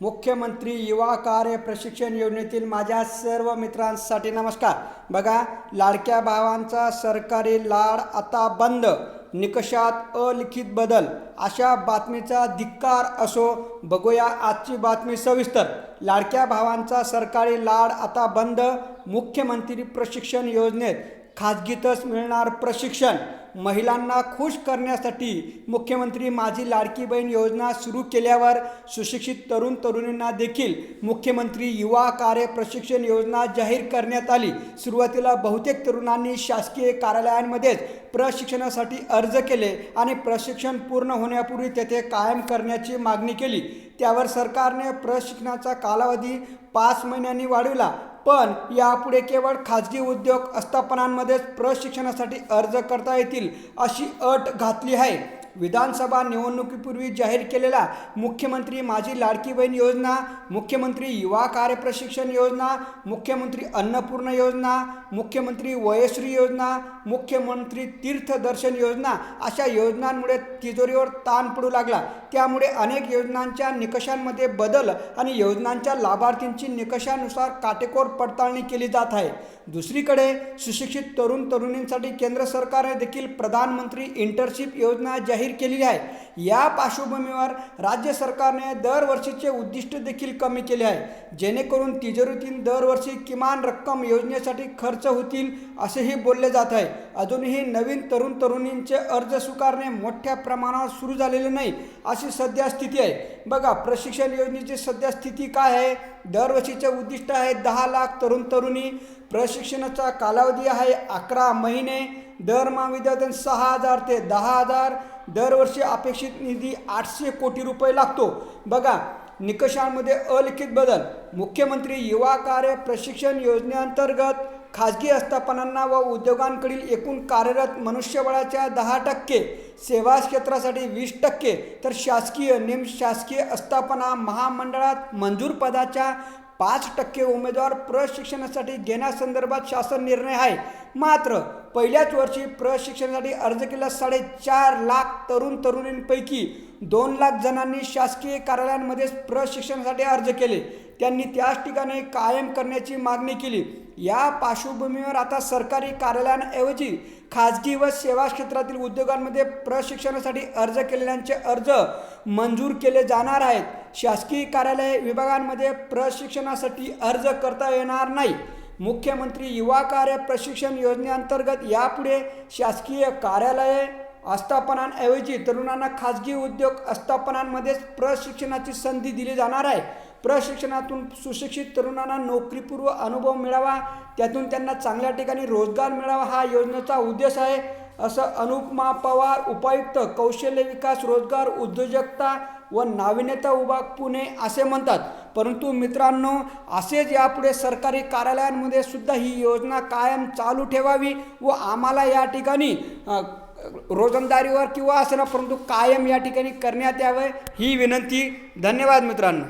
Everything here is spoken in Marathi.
मुख्यमंत्री युवा कार्य प्रशिक्षण योजनेतील माझ्या सर्व मित्रांसाठी नमस्कार. बघा लाडक्या भावांचा सरकारी लाड आता बंद निकषात अलिखित बदल. अशा बातमीचा धिक्कार असो बघूया आजची बातमी सविस्तर. लाडक्या भावांचा सरकारी लाड आता बंद मुख्यमंत्री प्रशिक्षण योजनेत खाजगीतच मिळणार प्रशिक्षण. महिलांना खुश करण्यासाठी मुख्यमंत्री माझी लाडकी बहीण योजना सुरू केल्यावर सुशिक्षित तरुण तरुणींना देखील मुख्यमंत्री युवा कार्य प्रशिक्षण योजना जाहीर करण्यात आली. सुरुवातीला बहुतेक तरुणांनी शासकीय कार्यालयांमध्येच प्रशिक्षणासाठी अर्ज केले आणि प्रशिक्षण पूर्ण होण्यापूर्वी तेथे कायम करण्याची मागणी केली. त्यावर सरकारने प्रशिक्षणाचा कालावधी पाच महिन्यांनी वाढविला. पण यापुढे केवळ खाजगी उद्योग आस्थापनांमध्येच प्रशिक्षणासाठी अर्ज करता येतील अशी अट घातली आहे. विधानसभा निवडणुकीपूर्वी जाहीर केलेला मुख्यमंत्री माझी लाडकी बहीण योजना मुख्यमंत्री युवा कार्य प्रशिक्षण योजना मुख्यमंत्री अन्नपूर्ण योजना मुख्यमंत्री वयश्री योजना मुख्यमंत्री तीर्थदर्शन योजना अशा योजनांमुळे तिजोरीवर ताण पडू लागला. त्यामुळे अनेक योजनांच्या निकषांमध्ये बदल आणि योजनांच्या लाभार्थींची निकषानुसार काटेकोर पडताळणी केली जात आहे. दुसरीकडे सुशिक्षित तरुण तरुणींसाठी केंद्र सरकारने देखील प्रधानमंत्री इंटर्नशिप योजना जाहीर केलेली आहे. या पार्श्वभूमीवर राज्य सरकारने दरवर्षीचे उद्दिष्ट देखील कमी केले आहे. जेणेकरून तिजोरीतील दरवर्षी किमान रक्कम योजनेसाठी खर्च होतील असेही बोलले जात आहे. अजूनही नवीन तरुण तरुणींचे अर्ज स्वीकारणे मोठ्या प्रमाणावर सुरू झालेले नाही अशी सध्या स्थिती आहे. बघा प्रशिक्षण योजनेची सध्या स्थिती काय आहे? दरवर्षीचे उद्दिष्ट आहे दहा लाख तरुण तरुणी. प्रशिक्षणाचा कालावधी आहे अकरा महिने. दरमहा विद्यार्थ्यांना सहा हजार ते दहा हजार. दरवर्षी अपेक्षित निधी आठशे कोटी रुपये लागतो. बघा निकषांमध्ये अलिखित बदल. मुख्यमंत्री युवा कार्य प्रशिक्षण योजनेअंतर्गत खाजगी आस्थापनांना व उद्योगांकडील एकूण कार्यरत मनुष्यबळाच्या दहा टक्के सेवा क्षेत्रासाठी वीस टक्के तर शासकीय निमशासकीय आस्थापना महामंडळात मंजूर पदाच्या पाच टक्के उमेदवार प्रशिक्षणासाठी घेण्यासंदर्भात शासन निर्णय आहे. मात्र पहिल्याच वर्षी प्रशिक्षणासाठी अर्ज केला साडेचार लाख तरुण तरुणींपैकी दोन लाख जणांनी शासकीय कार्यालयांमध्येच प्रशिक्षणासाठी अर्ज केले. त्यांनी त्याच ठिकाणी कायम करण्याची मागणी केली. या पार्श्वभूमीवर आता सरकारी कार्यालयांऐवजी खाजगी व सेवा क्षेत्रातील उद्योगांमध्ये प्रशिक्षणासाठी अर्ज केलेल्यांचे अर्ज मंजूर केले जाणार आहेत. शासकीय कार्यालय विभागांमध्ये प्रशिक्षणासाठी अर्ज करता येणार नाही. मुख्यमंत्री युवा कार्य प्रशिक्षण योजनेअंतर्गत यापुढे शासकीय कार्यालये आस्थापनांऐवजी तरुणांना खाजगी उद्योग आस्थापनांमध्येच प्रशिक्षणाची संधी दिली जाणार आहे. प्रशिक्षणातून सुशिक्षित तरुणांना नोकरीपूर्व अनुभव मिळावा त्यातून त्यांना चांगल्या ठिकाणी रोजगार मिळावा हा योजनेचा उद्देश आहे असं अनुपमा पवार उपायुक्त कौशल्य विकास रोजगार उद्योजकता व नाविन्यता विभाग पुणे असे म्हणतात. परंतु मित्रांनो असेच यापुढे सरकारी कार्यालयांमध्ये सुद्धा ही योजना कायम चालू ठेवावी व आम्हाला या ठिकाणी रोजंदारीवर किंवा असं ना परंतु कायम या ठिकाणी करण्यात यावं ही विनंती धन्यवाद मित्रांनो